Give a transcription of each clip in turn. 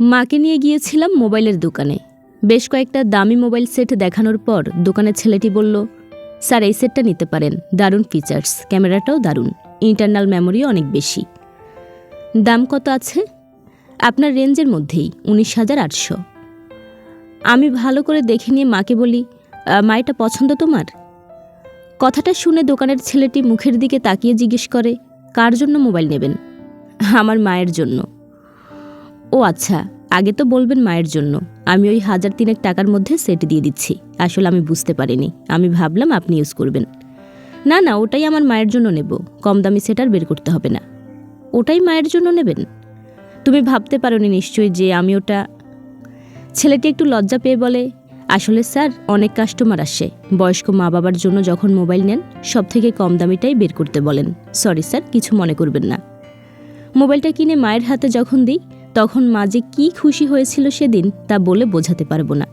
মাকে নিয়ে গিয়েছিলাম মোবাইলের দোকানে। বেশ কয়েকটা দামি মোবাইল সেট দেখানোর পর দোকানের ছেলেটি বলল স্যার এই সেটটা নিতে পারেন। দারুণ ফিচার্স ক্যামেরাটাও দারুণ। ইন্টারনাল মেমোরিও অনেক বেশি। দাম কত আছে? আপনার রেঞ্জের মধ্যেই উনিশ হাজার আটশো। আমি ভালো করে দেখে নিয়ে মাকে বলি "আহ, মা এটা পছন্দ তোমার? কথাটা শুনে দোকানের ছেলেটি মুখের দিকে তাকিয়ে জিজ্ঞেস করে কার জন্য মোবাইল নেবেন? আমার মায়ের জন্য। ও আচ্ছা আগে তো বলবেন মায়ের জন্য। আমি ওই হাজার তিনেক টাকার মধ্যে সেট দিয়ে দিচ্ছি। আসলে আমি বুঝতে পারিনি। আমি ভাবলাম আপনি ইউজ করবেন। না না, ওটাই আমার মায়ের জন্য নেব। কম দামি সেট আর বের করতে হবে না। ওটাই মায়ের জন্য নেবেন? তুমি ভাবতে পারোনি নিশ্চয়ই যে আমি ওটা ছেলেটি একটু লজ্জা পেয়ে বলে, আসলে স্যার, অনেক কাস্টমার আসে। বয়স্ক মা বাবার জন্য যখন মোবাইল নেন, সব থেকে কম দামিটাই বের করতে বলেন। সরি স্যার, কিছু মনে করবেন না। মোবাইলটা কিনে মায়ের হাতে যখন দিই তখন মা যে কী খুশি হয়েছিল সেদিন তা বলে বোঝাতে পারব না।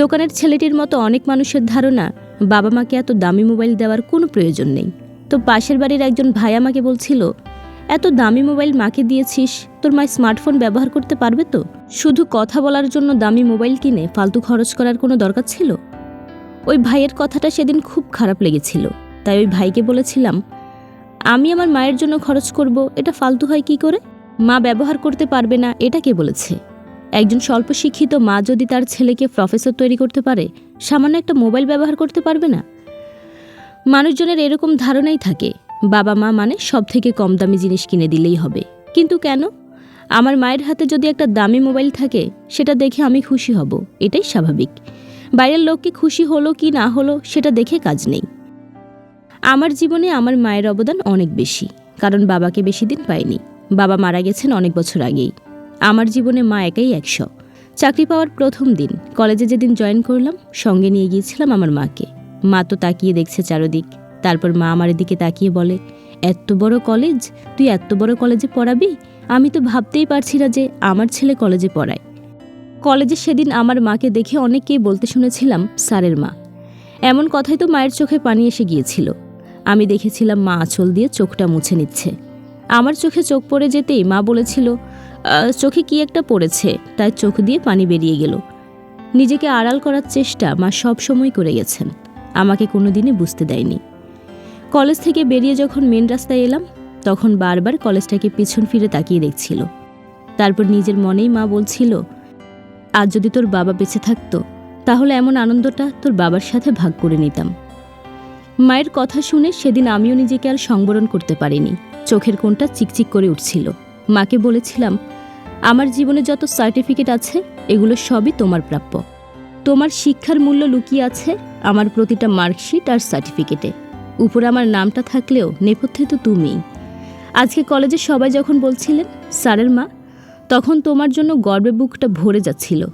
দোকানের ছেলেটির মতো অনেক মানুষের ধারণা, বাবা মাকে এত দামি মোবাইল দেওয়ার কোনো প্রয়োজন নেই। তো পাশের বাড়ির একজন ভাই আমাকে বলছিল, এত দামি মোবাইল মাকে দিয়েছিস, তোর মা স্মার্টফোন ব্যবহার করতে পারবে তো? শুধু কথা বলার জন্য দামি মোবাইল কিনে ফালতু খরচ করার কোনো দরকার ছিল? ওই ভাইয়ের কথাটা সেদিন খুব খারাপ লেগেছিল। তাই ওই ভাইকে বলেছিলাম, আমি আমার মায়ের জন্য খরচ করব, এটা ফালতু হয় কি করে? মা ব্যবহার করতে পারবে না, এটা কে বলেছে? একজন স্বল্প শিক্ষিত মা যদি তার ছেলেকে প্রফেসর তৈরি করতে পারে, সামান্য একটা মোবাইল ব্যবহার করতে পারবে না? মানুষজনের এরকম ধারণাই থাকে, বাবা মা মানে সব থেকে কম দামি জিনিস কিনে দিলেই হবে। কিন্তু কেন? আমার মায়ের হাতে যদি একটা দামি মোবাইল থাকে, সেটা দেখে আমি খুশি হব, এটাই স্বাভাবিক। বাইরের লোককে খুশি হলো কি না হলো, সেটা দেখে কাজ নেই। আমার জীবনে আমার মায়ের অবদান অনেক বেশি, কারণ বাবাকে বেশি দিন পাইনি। বাবা মারা গেছেন অনেক বছর আগেই। আমার জীবনে মা একাই একশো। চাকরি পাওয়ার প্রথম দিন, কলেজে যেদিন জয়েন করলাম, সঙ্গে নিয়ে গিয়েছিলাম আমার মাকে। মা তো তাকিয়ে দেখছে চারদিক। তারপর মা আমার দিকে তাকিয়ে বলে, এত বড় কলেজ? তুই এত বড় কলেজে পড়াবি? আমি তো ভাবতেই পারছি না যে আমার ছেলে কলেজে পড়ায়। কলেজে সেদিন আমার মাকে দেখে অনেককেই বলতে শুনেছিলাম, স্যারের মা। এমন কথাই তো মায়ের চোখে পানি এসে গিয়েছিল। আমি দেখেছিলাম মা আঁচল দিয়ে চোখটা মুছে নিচ্ছে। আমার চোখে চোখ পড়ে যেতেই মা বলেছিল চোখে কি একটা পড়েছে? তাই চোখ দিয়ে পানি বেরিয়ে গেল। নিজেকে আড়াল করার চেষ্টা মা সব সময় করে গেছেন। আমাকে কোনো দিনই বুঝতে দেয়নি। কলেজ থেকে বেরিয়ে যখন মেন রাস্তায় এলাম, তখন বারবার কলেজটাকে পিছন ফিরে তাকিয়ে দেখছিল। তারপর নিজের মনেই মা বলছিল, আজ যদি তোর বাবা বেঁচে থাকতো, তাহলে এমন আনন্দটা তোর বাবার সাথে ভাগ করে নিতাম। মায়ের কথা শুনে সেদিন আমিও নিজেকে আর সংবরণ করতে পারিনি। চোখের কোণটা চিকচিক করে উঠছিল। মাকে বলেছিলাম, আমার জীবনে যত সার্টিফিকেট আছে, এগুলো সবই তোমার প্রাপ্য। তোমার শিক্ষার মূল্য লুকিয়ে আছে আমার প্রতিটা মার্কশিট আর সার্টিফিকেটে উপরে আমার নামটা থাকলেও নেপথ্যে তো তুমিই আজকে কলেজে সবাই যখন বলছিলেন, স্যারের মা, তখন তোমার জন্য গর্বে বুকটা ভরে যাচ্ছিল।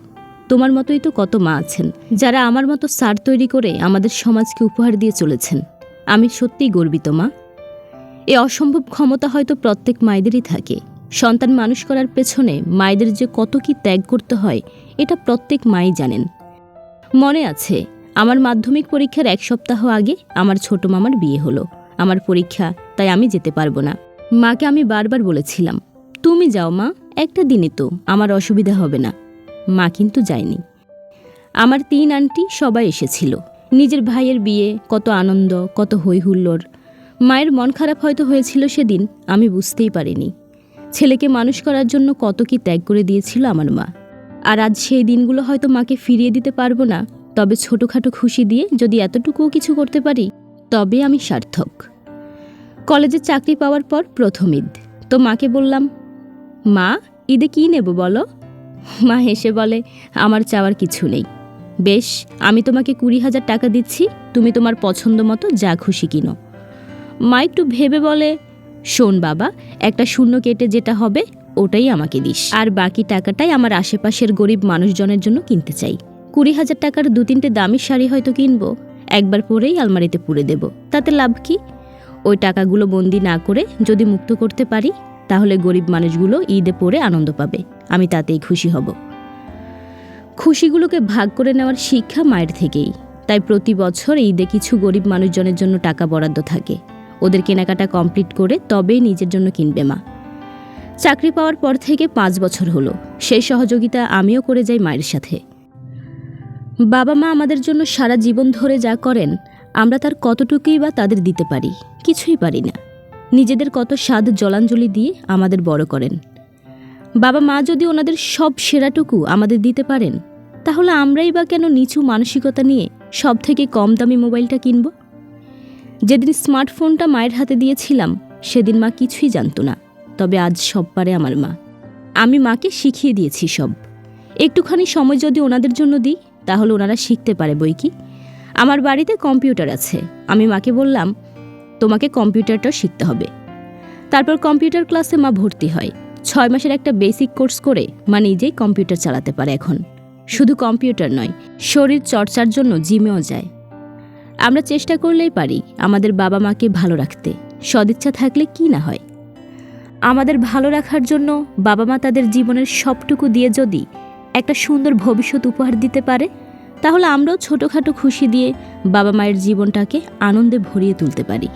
তোমার মতোই তো কত মা আছেন, যারা আমার মতো সার তৈরি করে আমাদের সমাজকে উপহার দিয়ে চলেছেন। আমি সত্যিই গর্বিত, মা। এ অসম্ভব ক্ষমতা হয়তো প্রত্যেক মায়েদেরই থাকে। সন্তান মানুষ করার পেছনে মায়েদের যে কত কি ত্যাগ করতে হয়, এটা প্রত্যেক মাই জানেন। মনে আছে, আমার মাধ্যমিক পরীক্ষার এক সপ্তাহ আগে আমার ছোট মামার বিয়ে হলো। আমার পরীক্ষা, তাই আমি যেতে পারব না। মাকে আমি বারবার বলেছিলাম, তুমি যাও, মা, একটা দিনে তো, আমার অসুবিধা হবে না। মা কিন্তু যায়নি। আমার তিন আন্টি সবাই এসেছিল। নিজের ভাইয়ের বিয়ে, কত আনন্দ, কত হই হুল্লোড় মায়ের মন খারাপ হয়তো হয়েছিল সেদিন, আমি বুঝতেই পারিনি। ছেলেকে মানুষ করার জন্য কত কি ত্যাগ করে দিয়েছিল আমার মা। আর আজ সেই দিনগুলো হয়তো মাকে ফিরিয়ে দিতে পারব না, তবে ছোটোখাটো খুশি দিয়ে যদি এতটুকুও কিছু করতে পারি, তবে আমি সার্থক। কলেজে চাকরি পাওয়ার পর প্রথম ঈদ। তো মাকে বললাম, মা, ঈদে কী নেব বলো? মা হেসে বলে, আমার চাওয়ার কিছু নেই। বেশ, আমি তোমাকে কুড়ি হাজার টাকা দিচ্ছি, তুমি তোমার পছন্দ মতো যা খুশি কিনো। মা একটু ভেবে বলে, শোন বাবা, একটা শূন্য কেটে যেটা হবে, ওটাই আমাকে দিস। আর বাকি টাকাটাই আমার আশেপাশের গরিব মানুষজনের জন্য কিনতে চাই। কুড়ি হাজার টাকার দু তিনটে দামি শাড়ি হয়তো কিনবো, একবার পরেই আলমারিতে পুড়ে দেব। তাতে লাভ কি? ওই টাকাগুলো বন্দি না করে যদি মুক্ত করতে পারি তাহলে গরিব মানুষগুলো ঈদে পরে আনন্দ পাবে। আমি তাতেই খুশি হব। খুশিগুলোকে ভাগ করে নেওয়ার শিক্ষা মায়ের থেকেই। তাই প্রতি বছর ঈদে কিছু গরিব মানুষজনের জন্য টাকা বরাদ্দ থাকে। ওদের কেনাকাটা কমপ্লিট করে তবেই নিজের জন্য কিনবে মা। চাকরি পাওয়ার পর থেকে পাঁচ বছর হলো। সেই সহযোগিতা আমিও করে যাই মায়ের সাথে। বাবা মা আমাদের জন্য সারা জীবন ধরে যা করেন, আমরা তার কতটুকুই বা তাদের দিতে পারি? কিছুই পারি না। নিজেদের কত স্বাদ জলাঞ্জলি দিয়ে আমাদের বড় করেন। বাবা মা যদি ওনাদের সব সেরাটুকু আমাদের দিতে পারেন, তাহলে আমরাই বা কেন নিচু মানসিকতা নিয়ে সব থেকে কম দামি মোবাইলটা কিনব? যেদিন স্মার্টফোনটা মায়ের হাতে দিয়েছিলাম, সেদিন মা কিছুই জানতো না, তবে আজ সব পারে আমার মা। আমি মাকে শিখিয়ে দিয়েছি সব। একটুখানি সময় যদি ওনাদের জন্য দিই, তাহলে ওনারা শিখতে পারে বই কি। আমার বাড়িতে কম্পিউটার আছে। আমি মাকে বললাম তোমাকে কম্পিউটারটাও শিখতে হবে। তারপর কম্পিউটার ক্লাসে মা ভর্তি হয়। ছয় মাসের একটা বেসিক কোর্স করে মা নিজেই কম্পিউটার চালাতে পারে এখন। শুধু কম্পিউটার নয়, শরীর চর্চার জন্য জিমেও যায়। আমরা চেষ্টা করলেই পারি আমাদের বাবা মাকে ভালো রাখতে। সদিচ্ছা থাকলে কি না হয়? আমাদের ভালো রাখার জন্য বাবা মা তাদের জীবনের সবটুকু দিয়ে যদি একটা সুন্দর ভবিষ্যৎ উপহার দিতে পারে, তাহলে আমরাও ছোটোখাটো খুশি দিয়ে বাবা মায়ের জীবনটাকে আনন্দে ভরিয়ে তুলতে পারি।